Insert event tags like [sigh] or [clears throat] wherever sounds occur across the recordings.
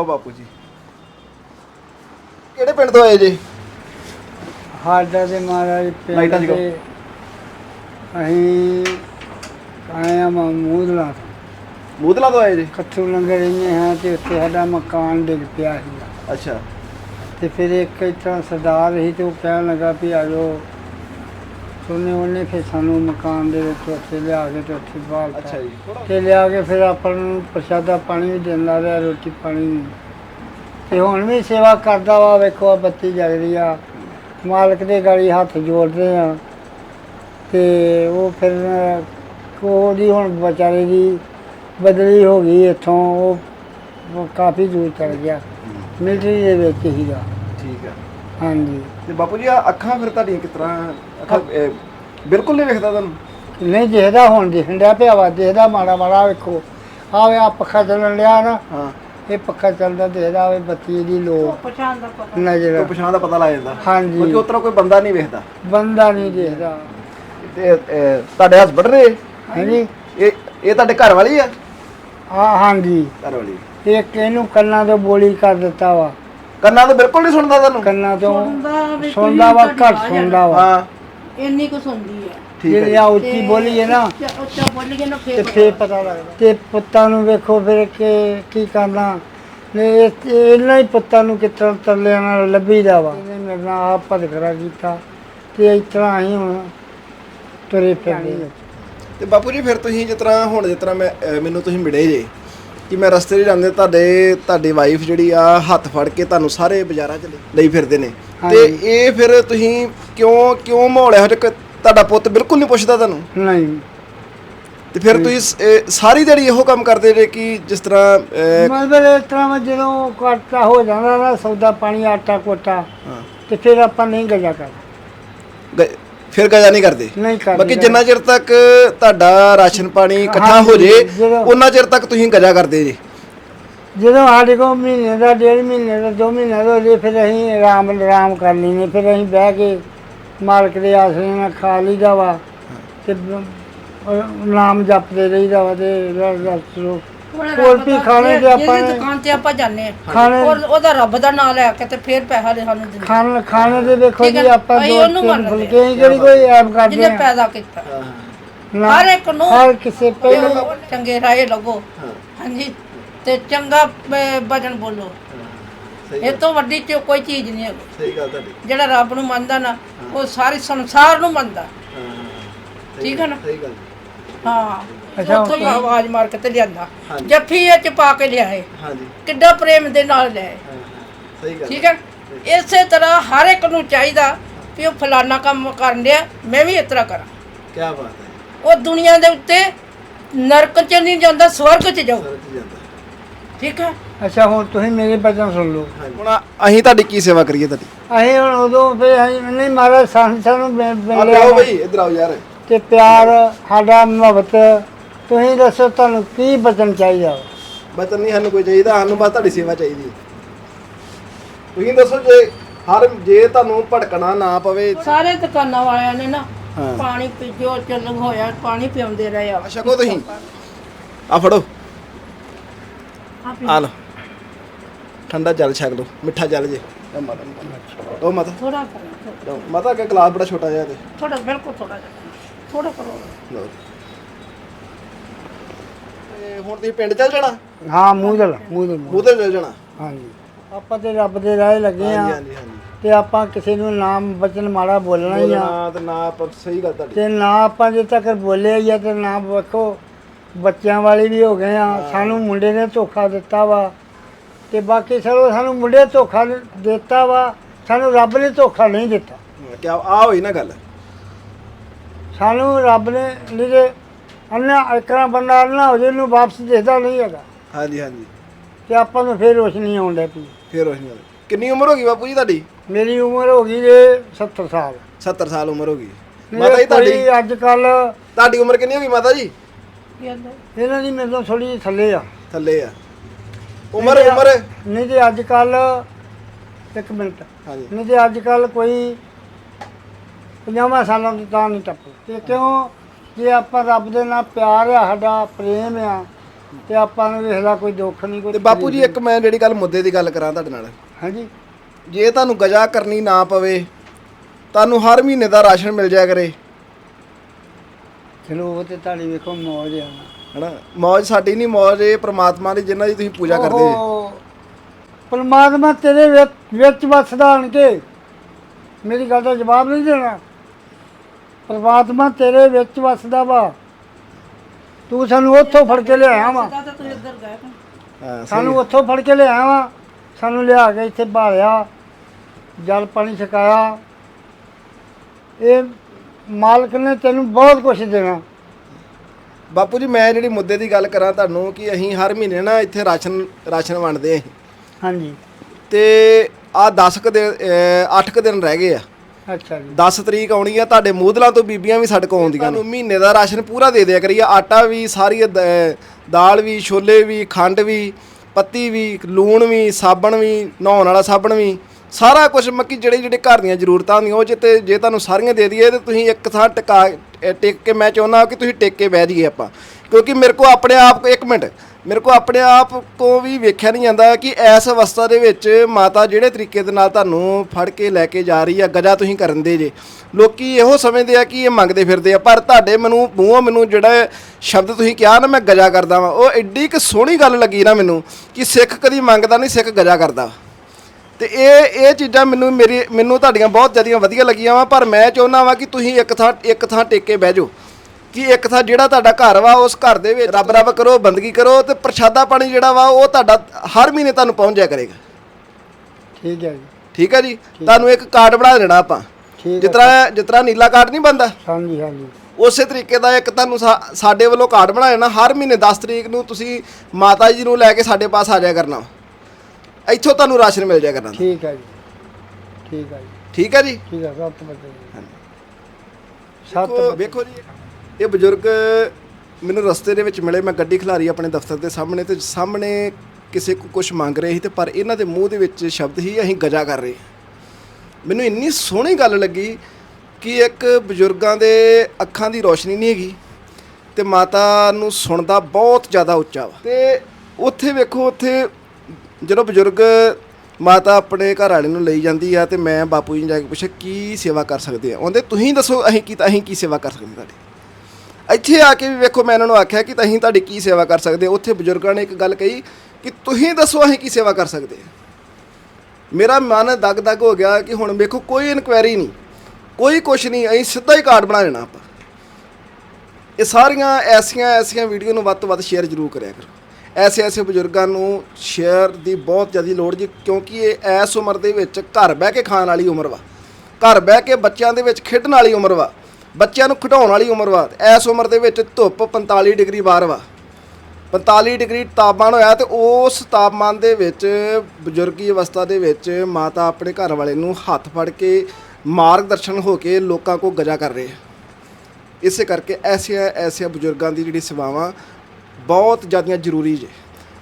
ਆਓ ਬਾਪੂ ਜੀ। ਕਿਹੜੇ ਪਿੰਡ ਤੋਂ ਆਏ ਜੀ? ਸਾਡਾ ਦੇ ਮਹਾਰਾਜ ਲਾਈਟਾਂ ਪਿੰਡ ਜਗਾਓ। ਦੇ ਅਸੀਂ ਆਏ ਆ ਮਹਮੂਦਲਾ ਮੂਦਲਾ ਤੋਂ। ਆਏ ਜੀ? ਕੱਥੂ ਲੰਗਰ ਰਹਿੰਦੇ ਹਾਂ ਤੇ ਉੱਥੇ ਸਾਡਾ ਮਕਾਨ ਡਿੱਗ ਪਿਆ ਸੀ ਅੱਛਾ। ਤੇ ਫਿਰ ਇੱਕ ਇਤਨਾ ਸਰਦਾਰ ਸੀ ਤੇ ਉਹ ਕਹਿਣ ਲੱਗਾ ਵੀ ਆ ਜਾਓ। ਸੋਨੇ ਉਹਨੇ ਫਿਰ ਸਾਨੂੰ ਮਕਾਨ ਦੇ ਵਿੱਚ ਉੱਥੇ ਲਿਆ ਕੇ ਤੇ ਉੱਥੇ ਅੱਛਾ ਜੀ। ਤੇ ਲਿਆ ਕੇ ਫਿਰ ਆਪਾਂ ਨੂੰ ਪ੍ਰਸ਼ਾਦਾ ਪਾਣੀ ਵੀ ਦਿੰਦਾ ਰਿਹਾ ਰੋਟੀ ਪਾਣੀ ਵੀ। ਤੇ ਹੁਣ ਵੀ ਸੇਵਾ ਕਰਦਾ ਵਾ ਵੇਖੋ ਆ ਬੱਤੀ ਜਗ ਰਹੀ ਆ। ਮਾਲਕ ਦੇ ਗਾੜੀ ਹੱਥ ਜੋੜਦੇ ਆ। ਤੇ ਉਹ ਫਿਰ ਉਹਦੀ ਹੁਣ ਵਿਚਾਰੇ ਦੀ ਬਦਲੀ ਹੋ ਗਈ ਇੱਥੋਂ ਉਹ ਕਾਫੀ ਦੂਰ ਚਲ ਗਿਆ। ਮਿਲਟਰੀ ਦੇ ਵਿੱਚ ਹੀਗਾ ਠੀਕ ਹੈ ਹਾਂਜੀ। ਤੇ ਬਾਪੂ ਜੀ ਆਹ ਅੱਖਾਂ ਫਿਰ ਤੁਹਾਡੀਆਂ ਕਿਸ ਤਰ੍ਹਾਂ ਅੱਖਾਂ ਇਹ, ਬਿਲਕੁਲ ਨਹੀਂ ਵੇਖਦਾ ਤੁਹਾਨੂੰ? ਨਹੀਂ ਦਿਖਦਾ ਹੁਣ ਦਿਖਣ ਡਿਆ ਪਿਆ ਵਾ ਦਿਖਦਾ ਮਾੜਾ ਮਾੜਾ ਵੇਖੋ। ਆਵੇ ਆ ਪੱਖਾ ਚੱਲਣ ਲਿਆ ਨਾ ਹਾਂ। ਇਹ ਪੱਖਾ ਚੱਲਦਾ ਦਿਖਦਾ ਵੇ ਬੱਤੀ ਦੀ ਲੋ ਤੋਂ ਪਛਾਣ ਦਾ ਪਤਾ। ਲੱਗ ਜਾਂਦਾ। ਹਾਂਜੀ। ਕਿਉਂਕਿ ਉਤਰਾ ਕੋਈ ਬੰਦਾ ਨਹੀਂ ਵੇਖਦਾ। ਬੰਦਾ ਨਹੀਂ ਦਿਖਦਾ। ਤੇ ਇਹ, ਤੁਹਾਡੇ ਹਸਬੰਡ ਨੇ ਹਾਂਜੀ। ਇਹ ਇਹ ਤੁਹਾਡੇ ਘਰ ਵਾਲੀ ਆ? ਹਾਂ ਹਾਂਜੀ। ਘਰ ਵਾਲੀ। ਇੱਕ ਇਹਨੂੰ ਕੰਨਾਂ ਤੋਂ ਬੋਲੀ ਕਰ ਦਿੱਤਾ ਵਾ? ਕੰਨਾਂ ਤੋਂ ਬਿਲਕੁਲ ਨਹੀਂ ਸੁਣਦਾ ਤੁਹਾਨੂੰ? ਕੰਨਾਂ ਤੋਂ ਸੁਣਦਾ ਵੀ ਘੱਟ ਸੁਣਦਾ ਵਾ। ਹਾਂ। ਇੰਨੀ ਕੁ ਸੁਣਦੀ ਹੈ। ਠੀਕ ਹੈ ਜਿਹੜੀ ਜੀ। ਆ ਉੱਚੀ ਬੋਲੀ ਹੈ ਨਾ ਉੱਚਾ ਉੱਚਾ ਬੋਲੀਏ ਨਾ ਤੇ ਫੇਰ ਫੇਰ ਪਤਾ ਲੱਗਦਾ। ਤੇ ਪੁੱਤਾਂ ਨੂੰ ਵੇਖੋ ਫਿਰ ਕਿ ਕੀ ਕਰਨਾ। ਨੇ ਇਹ- ਇਹਨਾਂ ਹੀ ਪੁੱਤਾਂ ਨੂੰ ਤਰ੍ਹਾਂ ਤਰਲਿਆਂ ਨਾਲ ਲੱਭੀਦਾ ਵਾ। ਇਹਨੇ ਮੇਰੇ ਨਾਲ ਆਪ ਭਦਕਰਾ ਕੀਤਾ ਤੇ ਇਸ ਤਰ੍ਹਾਂ ਹੀ ਹੁਣ ਤੁਰੇ ਫਿਰਦੇ ਤੇ ਬਾਪੂ ਜੀ ਫਿਰ ਤੁਸੀਂ ਜਿਸ ਤਰ੍ਹਾਂ ਹੁਣ ਜਿਸ ਤਰ੍ਹਾਂ ਮੈਂ ਅਹ ਮੈਨੂੰ ਤੁਸੀਂ ਮਿਲੇ ਜੇ ਕਿ ਮੈਂ ਰਸਤੇ 'ਚ ਜਾਂਦੇ ਤੁਹਾਡੇ ਤੁਹਾਡੀ ਵਾਈਫ ਜਿਹੜੀ ਆ ਹੱਥ ਫੜ ਕੇ ਤੁਹਾਨੂੰ ਸਾਰੇ ਬਾਜ਼ਾਰਾਂ 'ਚ ਲਈ- ਫਿਰਦੇ ਨੇ। ਤੇ। ਇਹ ਫਿਰ ਤੁਸੀਂ ਕਿਉਂ ਕਿਉਂ ਮਾਹੌਲ ਕਿ ਤੁਹਾਡਾ ਪੁੱਤ ਬਿਲਕੁਲ ਨਹੀਂ ਪੁੱਛਦਾ ਤੁਹਾਨੂੰ? ਨਹੀਂ। ਤੇ ਫਿਰ ਤੁਸੀਂ ਸਾਰੀ ਦਿਹਾੜੀ ਇਹੋ ਕੰਮ ਕਰਦੇ ਜੇ ਕਿ ਜਿਸ ਤਰ੍ਹਾਂ ਮਤਲਬ ਇਸ ਤਰ੍ਹਾਂ ਜਦੋਂ ਕੱਟਾ ਹੋ ਜਾਂਦਾ ਨਾ ਸੌਦਾ ਪਾਣੀ ਆਟਾ ਕੋਟਾ ਹਾਂ, ਤੇ ਫਿਰ ਆਪਾਂ ਨਹੀਂ ਗਜਾ ਕਰ ਫਿਰ ਗਜਾ ਨਹੀਂ ਕਰਦੇ। ਨਹੀਂ ਕਰਦੇ ਬਾਕੀ ਜਿੰਨਾ ਚਿਰ ਤੱਕ ਤੁਹਾਡਾ ਰਾਸ਼ਨ ਪਾਣੀ ਇਕੱਠਾ ਹੋ ਜੇ ਜਦੋਂ- ਉਹਨਾਂ ਚਿਰ ਤੱਕ ਤੁਸੀਂ ਗਜਾ ਕਰਦੇ ਜੇ। ਜਦੋਂ ਸਾਡੇ ਕੋਲ ਮਹੀਨੇ ਦਾ ਡੇਢ ਮਹੀਨੇ ਦਾ ਦੋ ਮਹੀਨੇ ਦਾ ਜੇ ਫਿਰ ਅਸੀਂ ਆਰਾਮ ਆਰਾਮ ਕਰ ਲੈਨੇ ਫਿਰ ਅਸੀਂ ਬਹਿ ਕੇ ਮਾਲਕ ਦੇ ਆਸਰੇ ਨਾਲ ਖਾ ਲਈਦਾ ਵਾ ਤੇ ਬ- ਉਹ ਨਾਮ ਜਪਦੇ ਰਹੀਦਾ ਵਾ ਤੇ ਰਸ ਕੁਲਫੀ ਖਾਣੇ ਤੇ ਆਪਾਂ ਜਿਹਦੀ ਨੇ? ਦੁਕਾਨ ਤੇ ਆਪਾਂ ਜਾਂਦੇ ਆ ਖਾਣੇ ਔਰ ਉਹਦਾ ਰੱਬ ਦਾ ਨਾਮ ਲੈ ਕੇ ਤੇ ਫੇਰ ਪੈਸਾ ਦੇ ਸਾਨੂੰ ਦਿੰਦੇ। ਖਾਣ ਖਾਣੇ ਦੇ ਦੇਖੋ ਠੀਕ ਹੈ, ਜੀ ਆਪਾਂ ਅਸੀਂ ਦੋ ਉਹਨੂੰ ਤਿੰਨ ਮੰਨਦੇ ਫੁਲਕੇ ਹੀ ਜਿਹੜੀ ਕੋਈ ਐਬ ਕਰਦੇ ਜਿਹਨੇ ਆ ਪੈਦਾ ਕੀਤਾ। ਨਾ, ਹਰ ਇੱਕ ਨੂੰ ਹਰ ਕਿਸੇ ਪਹਿਲੇ ਉਹ ਚੰਗੇ ਰਾਏ ਲੱਗੋ ਹਾਂਜੀ। ਤੇ ਚੰਗਾ ਅਹ, ਭਜਨ ਬੋਲੋ। ਇਹ ਤੋਂ ਵੱਡੀ ਚ ਕੋਈ ਚੀਜ਼ ਨਹੀਂ ਹੈ ਸਹੀ ਗੱਲ ਤੁਹਾਡੀ। ਜਿਹੜਾ ਰੱਬ ਨੂੰ ਮੰਨਦਾ ਨਾ ਉਹ ਸਾਰੇ ਸੰਸਾਰ ਨੂੰ ਮੰਨਦਾ। ਠੀਕ ਹੈ ਨਾ? ਸਹੀ ਗੱਲ। ਹਾਂ। ਅੱਛਾ, ਉੱਥੋਂ ਹੀ। ਆਵਾਜ਼ ਮਾਰ ਕੇ ਤੇ ਲਿਆਂਦਾ। ਹਾਂਜੀ। ਜੱਫੀ ਇਹ ਚ ਪਾ ਕੇ ਲਿਆਏ। ਹਾਂਜੀ। ਕਿੱਡਾ ਪ੍ਰੇਮ ਦੇ ਨਾਲ ਲਿਆਏ ਸਹੀ ਗੱਲ ਠੀਕ ਹੈ। ਇਸੇ ਤਰ੍ਹਾਂ ਹਰ ਇੱਕ ਨੂੰ ਚਾਹੀਦਾ ਵੀ ਉਹ ਫਲਾਨਾ ਕੰਮ ਕਰਨ ਡਿਆ। ਮੈਂ ਵੀ ਇਸ ਤਰ੍ਹਾਂ ਕਰਾਂ। ਕੀ ਬਾਤ ਹੈ। ਉਹ ਦੁਨੀਆ ਦੇ ਉੱਤੇ ਨਰਕ ਚ ਨਹੀਂ ਜਾਂਦਾ ਸਵਰਗ ਚ ਜਾਊ। ਸਰਚ ਜਾਂਦਾ। ਠੀਕ ਹੈ? ਅੱਛਾ ਹੁਣ ਤੁਸੀਂ ਮੇਰੇ ਬਚਨ ਸੁਣ ਲਓ। ਹੁਣ ਅਸੀਂ ਤੁਹਾਡੀ ਕੀ ਸੇਵਾ ਕਰੀਏ ਤੁਹਾਡੀ? ਅਸੀਂ ਹੁਣ ਉਦੋਂ ਫਿਰ ਅਸੀਂ ਨਹੀਂ ਮਹਾਰਾਜ ਸਾਨੂੰ ਸਾਨੂੰ ਮਿਲ- ਆ ਮਿਲਿਆ ਲਿਆਓ ਬਈ ਇੱਧਰ ਆਓ ਯਾਰ। ਤੇ ਪਿਆਰ ਸਾਡਾ ਮੁਹੱਬਤ ਤੁਸੀਂ ਦੱਸੋ ਤੁਹਾਨੂੰ ਕੀ ਬਚਨ ਚਾਹੀਦਾ? ਵਾ? ਬਚਨ ਨਹੀਂ ਸਾਨੂੰ ਕੋਈ ਚਾਹੀਦਾ ਸਾਨੂੰ ਬਸ ਤੁਹਾਡੀ ਸੇਵਾ ਚਾਹੀਦੀ ਹੈ। ਤੁਸੀਂ ਦੱਸੋ ਜੇ ਹਰ ਜੇ ਤੁਹਾਨੂੰ ਭਟਕਣਾ ਨਾ ਪਵੇ। ਸਾਰੇ ਦੁਕਾਨਾਂ ਵਾਲਿਆਂ ਨੇ ਨਾ ਹਾਂ। ਪਾਣੀ ਪੀਜੋ ਚੱਲੂ ਹੋਇਆ ਪਾਣੀ ਪਿਆਉਂਦੇ ਰਹੇ ਆ। ਛਕੋ ਤੁਸੀਂ? ਆ ਫੜੋ। ਆ ਪੀ- ਆ ਲਓ। ਠੰਡਾ ਜਲ ਛਕ ਲਓ ਮਿੱਠਾ ਜਲ ਜੇ। ਉਹ ਮਾਤਾ। ਥੋੜਾ ਕਰੋ। ਲਓ। ਮਾਤਾ ਅੱਗੇ ਗਲਾਸ ਬੜਾ ਛੋਟਾ ਜਿਹਾ ਤੇ ਥੋੜਾ ਬਿਲਕੁਲ ਥੋੜਾ ਜਿਹਾ। ਥੋੜਾ ਕਰੋ। ਲਓ। ਤੇ ਹੁਣ ਤੁਸੀਂ ਪਿੰਡ ਚੱਲ ਜਾਣਾ? ਹਾਂ ਮੂਦਲ ਮੂਦਲ ਤੇ ਚੱਲ। ਜਾਣਾ? ਹਾਂਜੀ। ਆਪਾਂ ਤੇ ਰੱਬ ਦੇ ਰਾਹ ਲੱਗੇ ਆ ਹਾਂਜੀ ਹਾਂਜੀ ਤੇ ਆਪਾਂ ਕਿਸੇ ਨੂੰ ਨਾਮ ਬਚਨ ਮਾੜਾ ਬੋਲਣਾ ਹੀ ਆ। ਬੋਲਣਾ ਤੇ ਨਾ ਪਰ ਸਹੀ ਗੱਲ ਤੁਹਾਡੀ। ਤੇ ਨਾ ਆਪਾਂ ਜੇ ਤੱਕ ਬੋਲੇ ਹੀ ਆ ਤੇ ਨਾ ਵੇਖੋ ਬੱਚਿਆਂ ਵਾਲੇ ਵੀ ਹੋ ਗਏ ਆ। ਸਾਨੂੰ ਮੁੰਡੇ ਨੇ ਧੋਖਾ ਦਿੱਤਾ ਵਾ। ਤੇ ਬਾਕੀ ਚਲੋ ਸਾਨੂੰ ਮੁੰਡੇ ਧੋਖਾ ਦਿੱਤਾ ਵਾ। ਸਾਨੂੰ ਰੱਬ ਨੇ ਧੋਖਾ ਨਹੀਂ ਦਿੱਤਾ। ਕਿ ਆ ਹੋਈ ਨਾ ਗੱਲ। ਸਾਨੂੰ ਰੱਬ ਨੇ ਲਿਦੇ ਅੰਨਾ ਇਕਰਾ ਬੰਦਾ ਹੋ ਜੇ ਨੂੰ ਵਾਪਸ ਦੇਦਾ ਨਹੀਂ ਹੈਗਾ। ਹਾਂਜੀ ਹਾਂਜੀ। ਤੇ ਆਪਾਂ ਨੂੰ ਫੇਰ ਰੋਸ਼ਨੀ ਆਉਣ ਲੱਗ ਪਈ। ਫੇਰ ਉਹੀ ਗੱਲ ਕਿੰਨੀ ਉਮਰ ਹੋ ਗਈ ਬਾਪੂ ਜੀ ਤੁਹਾਡੀ? ਮੇਰੀ ਉਮਰ ਹੋ ਗਈ ਜੇ 70 ਸਾਲ। 70 ਸਾਲ ਉਮਰ ਹੋ ਗਈ। ਮਾਤਾ ਜੀ ਤੁਹਾਡੀ? ਅੱਜ ਕੱਲ ਤੁਹਾਡੀ ਉਮਰ ਕਿੰਨੀ ਹੋ ਗਈ ਮਾਤਾ ਜੀ? ਇਹਨਾਂ ਦੀ ਮੇਰੇ ਤੋਂ ਥੋੜੀ ਥੱਲੇ ਆ। ਥੱਲੇ ਆ। ਉਮਰ ਉਮਰ? ਨਹੀਂ ਤੇ ਅੱਜ ਕੱਲ ਇੱਕ ਮਿੰਟ। ਹਾਂਜੀ। ਨਹੀਂ ਤੇ ਅੱਜ ਕੱਲ ਕੋਈ 50 ਸਾਲਾਂ ਤੋਂ ਤਾਂ ਨਹੀਂ ਟੱਪ ਤੇ ਕਿਉਂ ਜੇ ਆਪਾਂ ਰੱਬ ਦੇ ਨਾਲ ਪਿਆਰ ਆ ਸਾਡਾ ਪ੍ਰੇਮ ਆ ਤੇ ਆਪਾਂ ਨੂੰ ਵੇਖ ਲਾ ਕੋਈ ਦੁੱਖ ਨਹੀਂ ਕੋਈ ਤੇ ਬਾਪੂ ਜੀ ਇੱਕ ਮੈਂ ਜਿਹੜੀ ਗੱਲ ਮੁੱਦੇ ਦੀ ਗੱਲ ਕਰਾਂ ਤੁਹਾਡੇ ਨਾਲ। ਹਾਂਜੀ। ਜੇ ਤੁਹਾਨੂੰ ਗਜਾ ਕਰਨੀ ਨਾ ਪਵੇ ਤੁਹਾਨੂੰ ਹਰ ਮਹੀਨੇ ਦਾ ਰਾਸ਼ਨ ਮਿਲ ਜਾਇਆ ਕਰੇ। ਚਲੋ ਉਹ ਤੇ ਤੁਹਾਡੀ ਵੇਖੋ ਮੌਜ ਆ। ਹਨਾ? ਮੌਜ ਸਾਡੀ ਨਹੀਂ ਮੌਜ ਇਹ ਪ੍ਰਮਾਤਮਾ ਦੀ ਜਿਨ੍ਹਾਂ ਦੀ ਤੁਸੀਂ ਪੂਜਾ ਕਰਦੇ ਓਹੋ, ਪਰਮਾਤਮਾ ਤੇਰੇ ਵਿੱਚ ਵਿੱਚ ਵਸਦਾ ਆਣ ਕੇ ਮੇਰੀ ਗੱਲ ਦਾ ਜਵਾਬ ਨਹੀਂ ਦੇਣਾ। ਪਰਮਾਤਮਾ ਤੇਰੇ ਵਿੱਚ ਵਸਦਾ ਵਾ। ਤੂੰ ਸਾਨੂੰ ਉੱਥੋਂ ਫੜ ਕੇ ਲਿਆਇਆ ਵਾ। ਤਾਂ ਤੁਸੀਂ ਇੱਧਰ ਗਏ ਹੋ। ਹਾਂ ਸਹੀ। ਸਾਨੂੰ ਉੱਥੋਂ ਫੜ ਕੇ ਲਿਆਇਆ ਵਾ। ਸਾਨੂੰ ਲਿਆ ਕੇ ਇੱਥੇ ਬਾਲਿਆ ਜਲ ਪਾਣੀ ਛਕਾਇਆ। ਇਹ ਮਾਲਕ ਨੇ ਤੈਨੂੰ ਬਹੁਤ ਕੁਝ ਦੇਣਾ। ਬਾਪੂ ਜੀ ਮੈਂ ਜਿਹੜੀ ਮੁੱਦੇ ਦੀ ਗੱਲ ਕਰਾਂ ਤੁਹਾਨੂੰ ਕਿ ਅਸੀਂ ਹਰ ਮਹੀਨੇ ਨਾ ਇੱਥੇ ਰਾਸ਼ਨ ਰਾਸ਼ਨ ਵੰਡਦੇ ਆਂ ਹਾਂਜੀ। ਤੇ ਆ 10 ਕ ਦਿਨ 8 ਕ ਦਿਨ ਰਹਿ ਗਏ ਆ। ਅੱਛਾ ਜੀ। 10 ਤਰੀਕ ਆਉਣੀ ਆ ਤੁਹਾਡੇ ਮੂਦਲਾਂ ਤੋਂ ਬੀਬੀਆਂ ਵੀ ਸਾਡੇ ਕੋਲ ਆਉਂਦੀਆਂ ਤੁਹਾਨੂੰ ਮਹੀਨੇ ਦਾ ਰਾਸ਼ਨ ਪੂਰਾ ਦੇ ਦਿਆ ਕਰੀਏ। ਆਟਾ ਵੀ ਸਾਰੀ ਦ- ਦਾਲ ਵੀ ਛੋਲੇ ਵੀ ਖੰਡ ਵੀ ਪੱਤੀ ਵੀ ਲੂਣ ਵੀ ਸਾਬਣ ਵੀ ਨਹਾਉਣ ਵਾਲਾ ਸਾਬਣ ਵੀ ਸਾਰਾ ਕੁਝ ਮੱਕੀ ਜਿਹੜੇ ਜਿਹੜੇ ਘਰ ਦੀਆਂ ਜ਼ਰੂਰਤਾਂ ਹੁੰਦੀਆਂ ਉਹ ਜਿੱਤੇ ਜੇ ਤੁਹਾਨੂੰ ਸਾਰੀਆਂ ਦੇ ਦਈਏ ਤੇ ਤੁਸੀਂ ਇੱਕ ਥਾਂ ਟਿਕਾ ਟਿਕ ਕੇ ਮੈਂ ਚਾਹੁੰਦਾ ਕਿ ਤੁਸੀਂ ਟਿਕ ਕੇ ਬਹਿ ਜਾਈਏ ਆਪਾਂ। ਕਿਉਂਕਿ ਮੇਰੇ ਕੋ ਆਪਣੇ ਆਪ ਇੱਕ ਮਿੰਟ ਮੇਰੇ ਕੋ ਆਪਣੇ ਆਪ ਕੋ ਵੀ ਵੇਖਿਆ ਨਹੀਂ ਜਾਂਦਾ ਕਿ ਇਸ ਅਵਸਥਾ ਦੇ ਵਿੱਚ ਮਾਤਾ ਜਿਹੜੇ ਤਰੀਕੇ ਦੇ ਨਾਲ ਤੁਹਾਨੂੰ ਫੜ ਕੇ ਲੈ ਕੇ ਜਾ ਰਹੀ ਆ, ਗਜਾ ਤੁਸੀਂ ਕਰਨ ਦੇ ਜੇ। ਲੋਕੀ ਇਹੋ ਸਮਝਦੇ ਆ ਕਿ ਇਹ ਮੰਗਦੇ ਫਿਰਦੇ ਆ, ਪਰ ਤੁਹਾਡੇ ਮੈਨੂੰ, ਮੂੰਹੋਂ ਮੈਨੂੰ ਜਿਹੜਾ ਸ਼ਬਦ ਤੁਸੀਂ ਕਿਹਾ ਨਾ, ਮੈਂ ਗਜਾ ਕਰਦਾ ਵਾਂ। ਉਹ ਐਡੀ ਕਿ ਸੋਹਣੀ ਗੱਲ ਲੱਗੀ ਨਾ ਮੈਨੂੰ ਕਿ ਸਿੱਖ ਕਦੀ ਮੰਗਦਾ ਨਹੀਂ, ਸਿੱਖ ਗਜਾ ਕਰਦਾ। ਤੇ ਇਹ ਇਹ ਚੀਜ਼ਾਂ ਮੈਨੂੰ, ਮੇਰੀ, ਮੈਨੂੰ ਤੁਹਾਡੀਆਂ ਬਹੁਤ ਜ਼ਿਆਦਾ ਵਧੀਆ ਲੱਗੀਆਂ ਵਾ, ਪਰ ਮੈਂ ਚਾਹੁੰਦਾ ਵਾਂ ਕਿ ਤੁਸੀਂ ਇੱਕ ਥਾਂ ਇੱਕ ਥਾਂ ਟੇਕੇ ਬਹਿ ਜਾਓ। ਕਿ ਇੱਕ ਥਾਂ ਜਿਹੜਾ ਤੁਹਾਡਾ ਘਰ ਵਾ ਉਸ ਘਰ ਦੇ ਵਿੱਚ ਰੱਬ ਰੱਬ ਕਰੋ ਬੰਦਗੀ ਕਰੋ ਤੇ ਪ੍ਰਸ਼ਾਦਾ ਪਾਣੀ ਜਿਹੜਾ ਵਾ ਉਹ ਤੁਹਾਡਾ ਹਰ ਮਹੀਨੇ ਤੁਹਾਨੂੰ ਪਹੁੰਚ ਜਾਇਆ ਕਰੇਗਾ। ਠੀਕ ਹੈ ਜੀ। ਠੀਕ ਹੈ ਜੀ? ਤੁਹਾਨੂੰ ਇੱਕ ਕਾਰਡ ਬਣਾ ਦੇਣਾ ਆਪਾਂ। ਠੀਕ ਜਿਸ ਤਰ੍ਹਾਂ ਜਿਸ ਤਰ੍ਹਾਂ ਨੀਲਾ ਕਾਰਡ ਨਹੀਂ ਬੰਦਾ ਹਾਂਜੀ ਹਾਂਜੀ। ਉਸੇ ਤਰੀਕੇ ਦਾ ਇੱਕ ਤੁਹਾਨੂੰ ਸਾਡੇ ਵੱਲੋਂ ਕਾਰਡ ਬਣਾ ਦੇਣਾ ਹਰ ਮਹੀਨੇ 10 ਤਰੀਕ ਨੂੰ ਤੁਸੀਂ ਮਾਤਾ ਜੀ ਨੂੰ ਲੈ ਕੇ ਸਾਡੇ ਪਾਸ ਆ ਜਾਇਆ ਕਰਨਾ। ਇੱਥੋਂ ਤੁਹਾਨੂੰ ਰਾਸ਼ਨ ਮਿਲ ਜਾਇਆ ਕਰਨਾ। ਠੀਕ ਹੈ ਜੀ। ਠੀਕ ਹੈ ਜੀ। ਠੀਕ ਹੈ ਜੀ? ਠੀਕ ਹੈ ਸੱਤ ਵਜੇ ਜੀ ਸੱਤ ਵੇਖੋ ਜੀ। ਇਹ ਬਜ਼ੁਰਗ ਮੈਨੂੰ ਰਸਤੇ ਦੇ ਵਿੱਚ ਮਿਲੇ, ਮੈਂ ਗੱਡੀ ਖਿਲਾਰੀ ਆਪਣੇ ਦਫ਼ਤਰ ਦੇ ਸਾਹਮਣੇ ਤੇ ਸਾਹਮਣੇ ਕਿਸੇ ਕੋ ਕੁਝ ਮੰਗ ਰਹੇ ਸੀ ਤੇ ਪਰ ਇਹਨਾਂ ਦੇ ਮੂੰਹ ਦੇ ਵਿੱਚ ਸ਼ਬਦ ਹੀ ਅਸੀਂ ਗਜਾ ਕਰ ਰਹੇ ਮੈਨੂੰ ਇੰਨੀ ਸੋਹਣੀ ਗੱਲ ਲੱਗੀ ਕਿ ਇੱਕ ਬਜ਼ੁਰਗਾਂ ਦੇ ਅੱਖਾਂ ਦੀ ਰੋਸ਼ਨੀ ਨਹੀਂ ਹੈਗੀ ਤੇ ਮਾਤਾ ਨੂੰ ਸੁਣਦਾ ਬਹੁਤ ਜ਼ਿਆਦਾ ਉੱਚਾ ਵਾ। ਤੇ ਉੱਥੇ ਵੇਖੋ, ਉੱਥੇ ਜਦੋਂ ਬਜ਼ੁਰਗ ਮਾਤਾ ਆਪਣੇ ਘਰ ਵਾਲੇ ਨੂੰ ਲਈ ਜਾਂਦੀ ਆ ਤੇ ਮੈਂ ਬਾਪੂ ਜੀ ਨੂੰ ਜਾ ਕੇ ਪੁੱਛਿਆ, ਕੀ ਸੇਵਾ ਕਰ ਸਕਦੇ ਆ? ਉਹਦੇ ਤੁਸੀਂ ਦੱਸੋ ਅਸੀਂ ਕੀ ਤਾਂ ਅਸੀਂ ਕੀ ਸੇਵਾ ਕਰ ਸਕਦੇ ਤੁਹਾਡੀ? ਇੱਥੇ ਆ ਕੇ ਵੀ ਵੇਖੋ, ਮੈਂ ਇਹਨਾਂ ਨੂੰ ਆਖਿਆ ਕਿ ਤੁਸੀਂ ਤੁਹਾਡੀ ਕੀ ਸੇਵਾ ਕਰ ਸਕਦੇ ਉੱਥੇ ਬਜ਼ੁਰਗਾਂ ਨੇ ਇੱਕ ਗੱਲ ਕਹੀ ਕਿ ਤੁਸੀਂ ਦੱਸੋ ਅਸੀਂ ਕੀ ਸੇਵਾ ਕਰ ਸਕਦੇ ਮੇਰਾ ਮਨ ਦਗ ਦਗ ਹੋ ਗਿਆ ਕਿ ਹੁਣ ਵੇਖੋ, ਕੋਈ ਇਨਕੁਆਇਰੀ ਨਹੀਂ, ਕੋਈ ਕੁਛ ਨਹੀਂ, ਅਸੀਂ ਸਿੱਧਾ ਹੀ ਕਾਰਡ ਬਣਾ ਲੈਣਾ ਆਪਾਂ। ਇਹ ਸਾਰੀਆਂ ਐਸੀਆਂ ਐਸੀਆਂ ਵੀਡੀਓ ਨੂੰ ਵੱਧ ਤੋਂ ਵੱਧ ਸ਼ੇਅਰ ਜ਼ਰੂਰ ਕਰਿਆ ਕਰੋ। ਐਸੇ ਐਸੇ ਬਜ਼ੁਰਗਾਂ ਨੂੰ ਸ਼ੇਅਰ ਦੀ ਬਹੁਤ ਜ਼ਿਆਦਾ ਲੋੜ ਜੀ, ਕਿਉਂਕਿ ਇਹ ਐਸ ਉਮਰ ਦੇ ਵਿੱਚ ਘਰ ਬਹਿ ਕੇ ਖਾਣ ਵਾਲੀ ਉਮਰ ਵਾ। ਘਰ ਬਹਿ ਕੇ ਬੱਚਿਆਂ ਦੇ ਵਿੱਚ ਖੇਡਣ ਵਾਲੀ ਉਮਰ ਵਾ। ਬੱਚਿਆਂ ਨੂੰ ਖਿਡਾਉਣ ਵਾਲੀ ਉਮਰ ਵਾ ਐਸ ਉਮਰ ਦੇ ਵਿੱਚ ਧੁੱਪ 45 ਡਿਗਰੀ ਬਾਹਰ ਵਾ। 45 ਡਿਗਰੀ ਤਾਪਮਾਨ ਹੋਇਆ ਤੇ ਉਸ ਤਾਪਮਾਨ ਦੇ ਵਿੱਚ ਬਜ਼ੁਰਗੀ ਅਵਸਥਾ ਦੇ ਵਿੱਚ ਮਾਤਾ ਆਪਣੇ ਘਰ ਵਾਲੇ ਨੂੰ ਹੱਥ ਫੜ ਕੇ ਮਾਰਗਦਰਸ਼ਨ ਹੋ ਕੇ ਲੋਕਾਂ ਕੋ ਗਜਾ ਕਰ ਰਹੇ ਆ ਇਸੇ ਕਰਕੇ ਐਸੀਆਂ ਐਸੀਆਂ ਬਜ਼ੁਰਗਾਂ ਦੀ ਜਿਹੜੀ ਸੇਵਾਵਾਂ ਬਹੁਤ ਜ਼ਿਆਦੀਆਂ ਜ਼ਰੂਰੀ ਜੇ।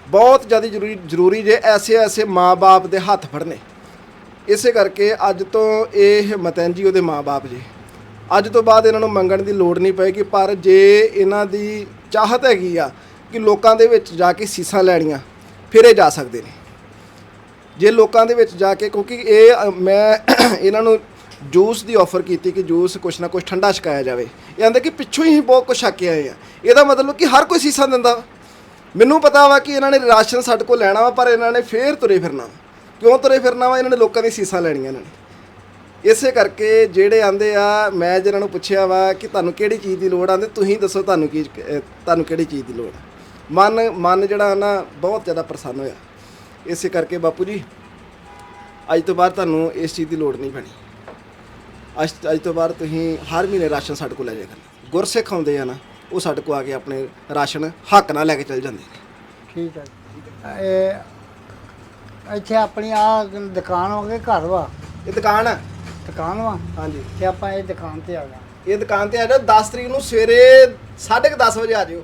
ਬਹੁਤ ਜ਼ਿਆਦਾ ਜ਼ਰੂਰੀ ਜ਼ਰੂਰੀ ਜੇ ਐਸੇ ਐਸੇ ਮਾਪੇ ਦੇ ਹੱਥ ਫੜਨੇ। ਇਸੇ ਕਰਕੇ ਅੱਜ ਤੋਂ ਇਹ ਹਿੰਮਤ ਹੈ ਜੀ ਉਹਦੇ ਮਾਪੇ ਜੀ। ਅੱਜ ਤੋਂ ਬਾਅਦ ਇਹਨਾਂ ਨੂੰ ਮੰਗਣ ਦੀ ਲੋੜ ਨਹੀਂ ਪਏਗੀ, ਪਰ ਜੇ ਇਹਨਾਂ ਦੀ ਚਾਹਤ ਹੈਗੀ ਆ ਕਿ ਲੋਕਾਂ ਦੇ ਵਿੱਚ ਜਾ ਕੇ ਸੀਸਾਂ ਲੈਣੀਆਂ, ਫਿਰ ਇਹ ਜਾ ਸਕਦੇ ਨੇ। ਜੇ ਲੋਕਾਂ ਦੇ ਵਿੱਚ ਜਾ ਕੇ, ਕਿਉਂਕਿ ਇਹ, ਮੈਂ [clears throat] ਇਹਨਾਂ ਨੂੰ ਜੂਸ ਦੀ ਆਫਰ ਕੀਤੀ ਕਿ ਜੂਸ ਕੁਛ ਨਾ ਕੁਛ ਠੰਡਾ ਛਕਾਇਆ ਜਾਵੇ। ਇਹ ਆਂਦੇ ਕਿ ਪਿੱਛੋਂ ਹੀ ਬਹੁਤ ਕੁਛ ਛੱਕ ਕੇ ਆਏ ਆ। ਇਹਦਾ ਮਤਲਬ ਕਿ ਹਰ ਕੋਈ ਸੀਸਾ ਦਿੰਦਾ ਵਾ। ਮੈਨੂੰ ਪਤਾ ਵਾ ਕਿ ਇਹਨਾਂ ਨੇ ਰਾਸ਼ਨ ਸਾਡੇ ਕੋਲ ਲੈਣਾ ਵਾ, ਪਰ ਇਹਨਾਂ ਨੇ ਫੇਰ ਤੁਰੇ ਫਿਰਨਾ ਵਾ। ਕਿਉਂ ਤੁਰੇ ਫਿਰਨਾ ਵਾ? ਇਹਨਾਂ ਨੇ ਲੋਕਾਂ ਦੀ ਸੀਸਾਂ ਲੈਣੀਆਂ ਇਹਨਾਂ ਨੇ। ਇਸੇ ਕਰਕੇ ਜਿਹੜੇ ਆਂਦੇ ਆ ਮੈਂ ਜਿਹਨਾਂ ਨੂੰ ਪੁੱਛਿਆ ਵਾ ਕਿ ਤੁਹਾਨੂੰ ਕਿਹੜੀ ਚੀਜ਼ ਦੀ ਲੋੜ ਆਂਦੇ ਤੁਸੀਂ ਦੱਸੋ ਤੁਹਾਨੂੰ ਕੀ ਤੁਹਾਨੂੰ ਕਿਹੜੀ ਚੀਜ਼ ਦੀ ਲੋੜ ਮਨ ਮਨ ਜਿਹੜਾ ਨਾ ਬਹੁਤ ਜ਼ਿਆਦਾ ਪ੍ਰਸੰਨ ਹੋਇਆ। ਇਸੇ ਕਰਕੇ ਬਾਪੂ ਜੀ ਅੱਜ ਤੋਂ ਬਾਅਦ ਤੁਹਾਨੂੰ ਇਸ ਚੀਜ਼ ਦੀ ਲੋੜ ਨਹੀਂ ਪੈਣੀ। ਅੱਜ ਅੱਜ ਤੋਂ ਬਾਅਦ ਤੁਸੀਂ ਹਰ ਮਹੀਨੇ ਰਾਸ਼ਨ ਸਾਡੇ ਕੋਲ ਲੈ ਜਾਇਆ ਕਰਨਾ। ਗੁਰਸਿੱਖ ਆਉਂਦੇ ਆ ਨਾ ਉਹ ਸਾਡੇ ਕੋਲ ਆ ਕੇ ਆਪਣੇ ਰਾਸ਼ਨ ਹੱਕ ਨਾਲ ਲੈ ਕੇ ਚਲ ਜਾਂਦੇ ਨੇ। ਠੀਕ ਹੈ। ਇਹ ਇੱਥੇ ਆਪਣੀ ਆ ਦੁਕਾਨ ਹੋ ਗਈ ਘਰ ਵਾ। ਇਹ ਦੁਕਾਨ ਆ। ਦੁਕਾਨ ਵਾ? ਹਾਂਜੀ। ਤੇ ਆਪਾਂ ਇਹ ਦੁਕਾਨ ਤੇ ਆ ਗਏ। ਇਹ ਦੁਕਾਨ ਤੇ ਆ ਜਾਓ 10 ਤਰੀਕ ਨੂੰ ਸਵੇਰੇ 10:30 ਵਜੇ ਆ ਜਿਓ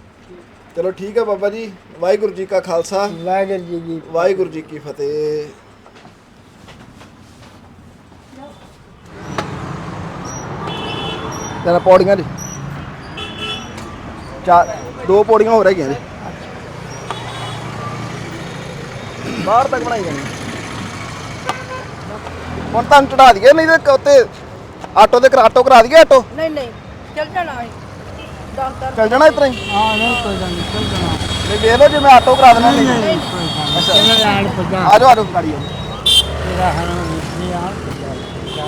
ਚਲੋ ਠੀਕ ਹੈ ਬਾਬਾ ਜੀ ਵਾਹਿਗੁਰੂ ਜੀ ਕਾ ਖਾਲਸਾ। ਵਾਹਿਗੁਰੂ ਜੀ ਦੀ ਵਾਹਿਗੁਰੂ ਜੀ ਕੀ ਫਤਿਹ। ਤੇਰਾ ਪੌੜੀਆਂ ਜੀ। ਚਾਰ ਦੋ ਪੌੜੀਆਂ ਹੋ ਰਹੀਆਂ ਜੀ। ਬਾਹਰ ਤੱਕ ਬਣਾਈ ਜਾਣੀ। ਹੁਣ ਤੁਹਾਨੂੰ ਚੜਾ ਦਈਏ ਨਹੀਂ ਤੇ ਉੱਤੇ ਆਟੋ ਦੇ ਆਟੋ ਕਰਾ ਦਈਏ ਆਟੋ? ਨਹੀਂ ਨਹੀਂ ਚੱਲ ਜਾਣਾ ਹੈ ਡਾਕਟਰ ਚੱਲ ਜਾਣਾ ਇਤਰਾ ਹੀ? ਹਾਂ ਨਹੀਂ ਕੋਈ ਗੱਲ ਨਹੀਂ ਕੋਈ ਗੱਲ ਨਹੀਂ ਨਹੀਂ ਵੇਖ ਲਓ ਜੇ ਮੈਂ ਆਟੋ ਕਰਾ ਦੇਣਾ ਨਹੀਂ ਨਹੀਂ। ਨਹੀਂ ਕੋਈ ਗੱਲ ਨਹੀਂ। ਅੱਛਾ। ਇਹਨਾਂ ਨਾਲ ਪੁੱਜਾ ਆ ਜਾਓ ਆ ਜਾਓ ਗਾੜੀ ਆ ਜਾਓ। ਤੇਰਾ ਹਰਾਂ ਨਹੀਂ ਆਣ ਪੁੱਜਾ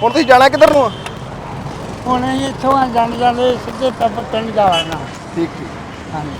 ਹੁਣ ਤੁਸੀਂ ਜਾਣਾ ਕਿੱਧਰ ਨੂੰ ਆ? ਹੁਣ ਇੱਥੋਂ ਆ ਜਾਂਦੇ ਜਾਂਦੇ ਸਿੱਧੇ ਪਿੰਡ ਜਾਣਾ। ਠੀਕ ਠੀਕ। ਹਾਂਜੀ।